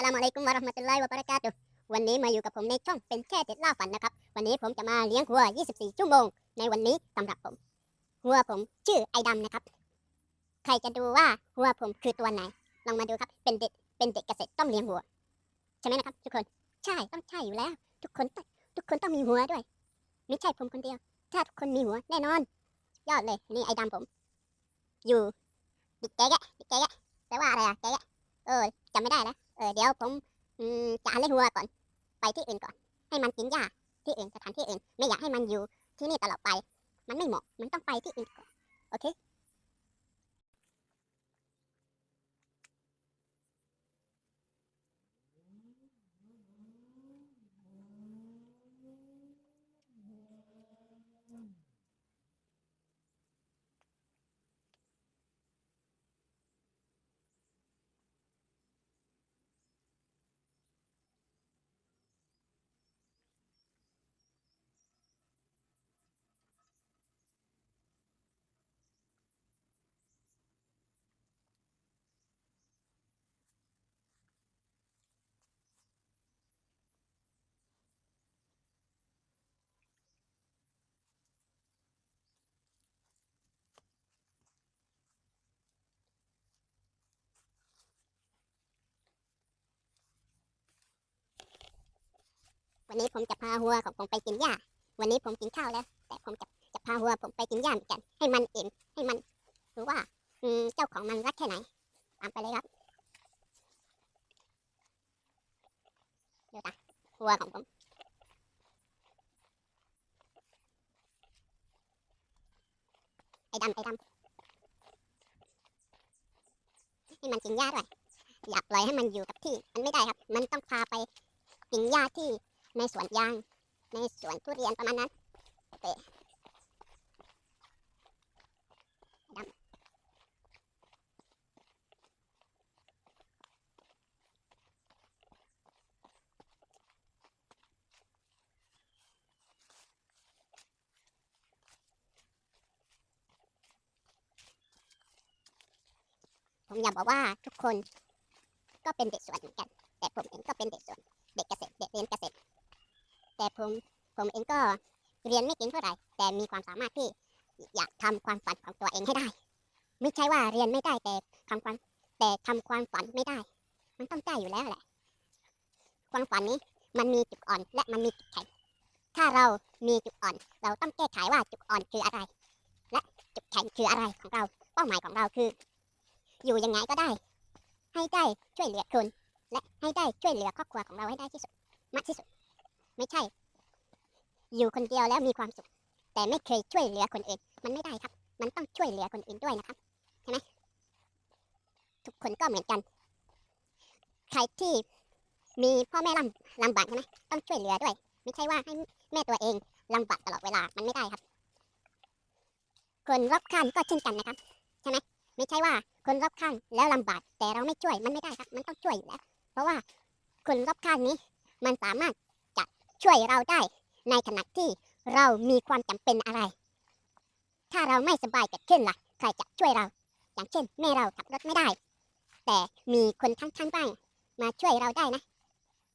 สลามอะลัยกุมวะราะห์มะตุลลอฮิวะบะเราะกาตุวันนี้มาอยู่กับผมในช่องเป็นแค่เด็ดล่าฝันนะครับ วันนี้ผมจะมาเลี้ยงวัว 24 ชั่วโมง ในวันนี้สำหรับผมวัวผมชื่อไอดำนะครับ ใครจะดูว่าวัวผมคือตัวไหน ลองมาดูครับ เป็นเด็ก เป็นเด็กเกษตรต้องเลี้ยงวัว ใช่ไหมนะครับ ทุกคน ใช่ ต้องใช่อยู่แล้ว ทุกคนต้องทุกคนต้องมีหัวด้วย ไม่ใช่ผมคนเดียว ถ้าทุกคนมีหัวแน่นอน ยอดเลย นี่ไอดำผม อยู่ ดิกแกะดิกแกะแปลว่าอะไรอะแกะเออจำไม่ได้แล้ว เออเดี๋ยวผมจะเอาเล่หัวก่อน ไปที่อื่นก่อน ให้มันกินหญ้าที่อื่นสถานที่อื่น ไม่อยากให้มันอยู่ที่นี่ตลอดไป มันไม่เหมาะ มันต้องไปที่อื่นก่อน โอเค วันนี้ผมจะพาวัวของผมไปกินหญ้า วันนี้ผมกินข้าวแล้ว แต่ผมจะจะพาวัวผมไปกินหญ้าเหมือนกัน ให้มันเอ็นให้มันรู้ว่า อืมเจ้าของมันรักแค่ไหน ตามไปเลยครับดูตาวัวของผมไอ้ดำไอ้ดำให้มันกินหญ้าด้วยอย่าปล่อยให้มันอยู่กับที่ มันไม่ได้ครับ มันต้องพาไปกินหญ้าที่ ในสวนยาง ในสวนทุเรียนประมาณนั้นโอเคดำผมอยากบอกว่าทุกคนก็เป็นเด็กสวนเหมือนกัน แต่ผมเองก็เป็นเด็กสวน เด็กเกษตร เด็กเรียนเกษตร แต่ผมผมเองก็เรียนไม่เก่งเท่าไหร่แต่มีความสามารถที่อยากทำความฝันของตัวเองให้ได้ ไม่ใช่ว่าเรียนไม่ได้แต่ทำความแต่ทำความฝันไม่ได้ มันต้องได้อยู่แล้วแหละ ความฝันนี้มันมีจุดอ่อนและมันมีจุดแข็งถ้าเรามีจุดอ่อน เราต้องแก้ไขว่าจุดอ่อนคืออะไร และจุดแข็งคืออะไรของเรา เป้าหมายของเราคือ อยู่ยังไงก็ได้ ให้ได้ช่วยเหลือคนและให้ได้ช่วยเหลือครอบครัวของเราให้ได้ที่สุดมากที่สุด ไม่ใช่ อยู่คนเดียวแล้วมีความสุข แต่ไม่เคยช่วยเหลือคนอื่น มันไม่ได้ครับ มันต้องช่วยเหลือคนอื่นด้วยนะครับใช่ไหมทุกคนก็เหมือนกัน ใครที่มีพ่อแม่ลำลำบากใช่ไหมต้องช่วยเหลือด้วย ไม่ใช่ว่าให้แม่ตัวเองลำบากตลอดเวลามันไม่ได้ครับ คนรอบข้างก็เช่นกันนะครับใช่ไหมไม่ใช่ว่าคนรอบข้างแล้วลำบากแต่เราไม่ช่วยมันไม่ได้ครับ มันต้องช่วยอยู่แล้ว เพราะว่าคนรอบข้างนี้ มันสามารถ ช่วยเราได้ในขณะที่เรามีความจำเป็นอะไร ถ้าเราไม่สบายเกิดขึ้นล่ะ ใครจะช่วยเรา อย่างเช่น แม่เราขับรถไม่ได้ แต่มีคนข้างบ้านมาช่วยเราได้นะ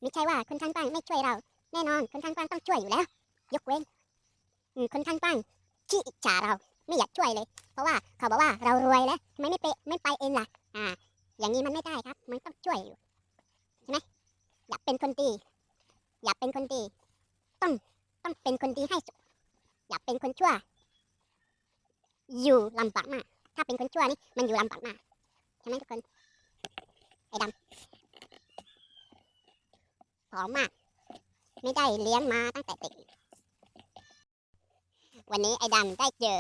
ไม่ใช่ว่าคนข้างบ้านไม่ช่วยเรา แน่นอนคนข้างบ้านต้องช่วยอยู่แล้ว ยกเว้นคนข้างบ้านขี้อิจฉาเราไม่อยากช่วยเลย เพราะว่าเขาบอกว่าเรารวยแล้วทำไมไม่ไปไม่ไปเองล่ะ อ่า อย่างนี้มันไม่ได้ครับ มันต้องช่วยอยู่ใช่ไหมอยากเป็นคนดี อยากเป็นคนดี ต้องต้องเป็นคนดีให้สุดอยากเป็นคนชั่ว อยู่ลำบากมาก ถ้าเป็นคนชั่วนี่มันอยู่ลำบากมากใช่ไหมทุกคนไอ้ดำผอมมาก ไม่ได้เลี้ยงมาตั้งแต่เด็กวันนี้ไอ้ดำได้เจอ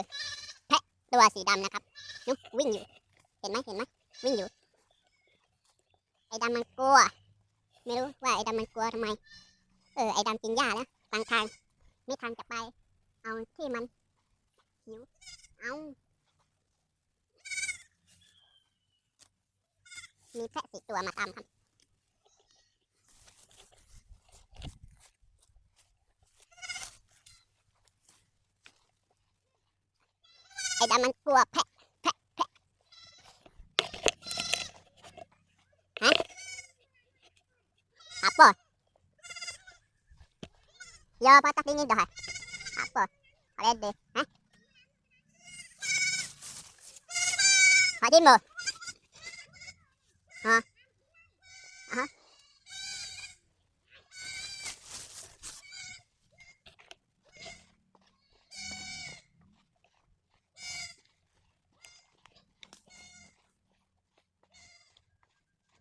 แพะตัวสีดำนะครับนุ๊กวิ่งอยู่ เห็นไหมเห็นไหมวิ่งอยู่ ไอ้ดำมันกลัว ไม่รู้ว่าไอ้ดำมันกลัวทำไม เออไอ้ดำกินหญ้าแล้วทางทางไม่ทางจะไป เอาที่มันหิวเอามีแพะสี่ตัวมาตามครับไอ้ดำมันกลัวแพะแพะแพะฮะ 여바닥빙이도 할 아빠 아래데 에? 바디모 어 아하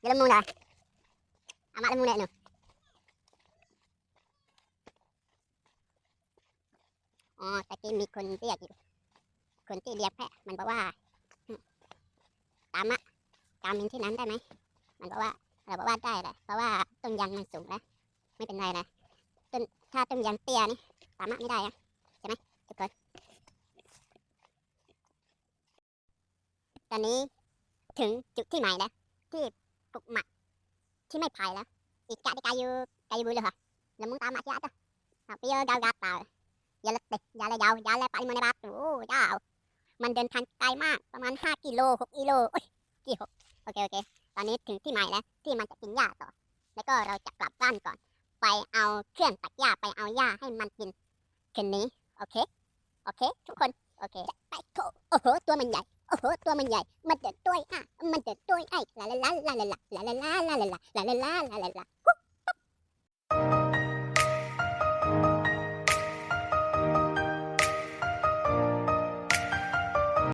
Dalam muna. Amat muna no. อ๋อตะกี้มีคนเรียกอยู่ คนที่เรียกแพะ มันบอกว่า ตามะตามมินที่นั้นได้ไหม มันบอกว่า เราบอกว่าได้แหละ เพราะว่าต้นยางมันสูงแล้ว ไม่เป็นไรนะต้นถ้าต้นยางเตี้ยนี่ ตามะไม่ได้อะใช่ไหมทุกคนตอนนี้ถึงจุดที่หมายแล้ว ที่ปลุกหมักที่ไม่ไผ่แล้ว อีกกะที่กายูกายูบุเลยเหรอแล้วมึงตามมาที่อะจ้ะเอาไปเยอะดาวกาเปล่า ย่าละติอย่าละยาวอย่าละปริมาณบาทโอ้เจ้ามันเดินทางไกลมากประมาณ 5 กิโล6กิโลโอ้ยกี่หกโอเคโอเค ตอนนี้ถึงที่หมายแล้วที่มันจะกินหญ้าต่อ แล้วก็เราจะกลับบ้านก่อน ไปเอาเครื่องตัดหญ้าไปเอาหญ้าให้มันกินคืนนี้โอเคโอเค ทุกคนโอเคไปโถโอ้โหตัวมันใหญ่โอ้โหตัวมันใหญ่ มันเดือดด้วยอะมันเดือดด้วยไอ้ลาลาลาลาลาลาลาลาลาลาลาลาลาลาลาลา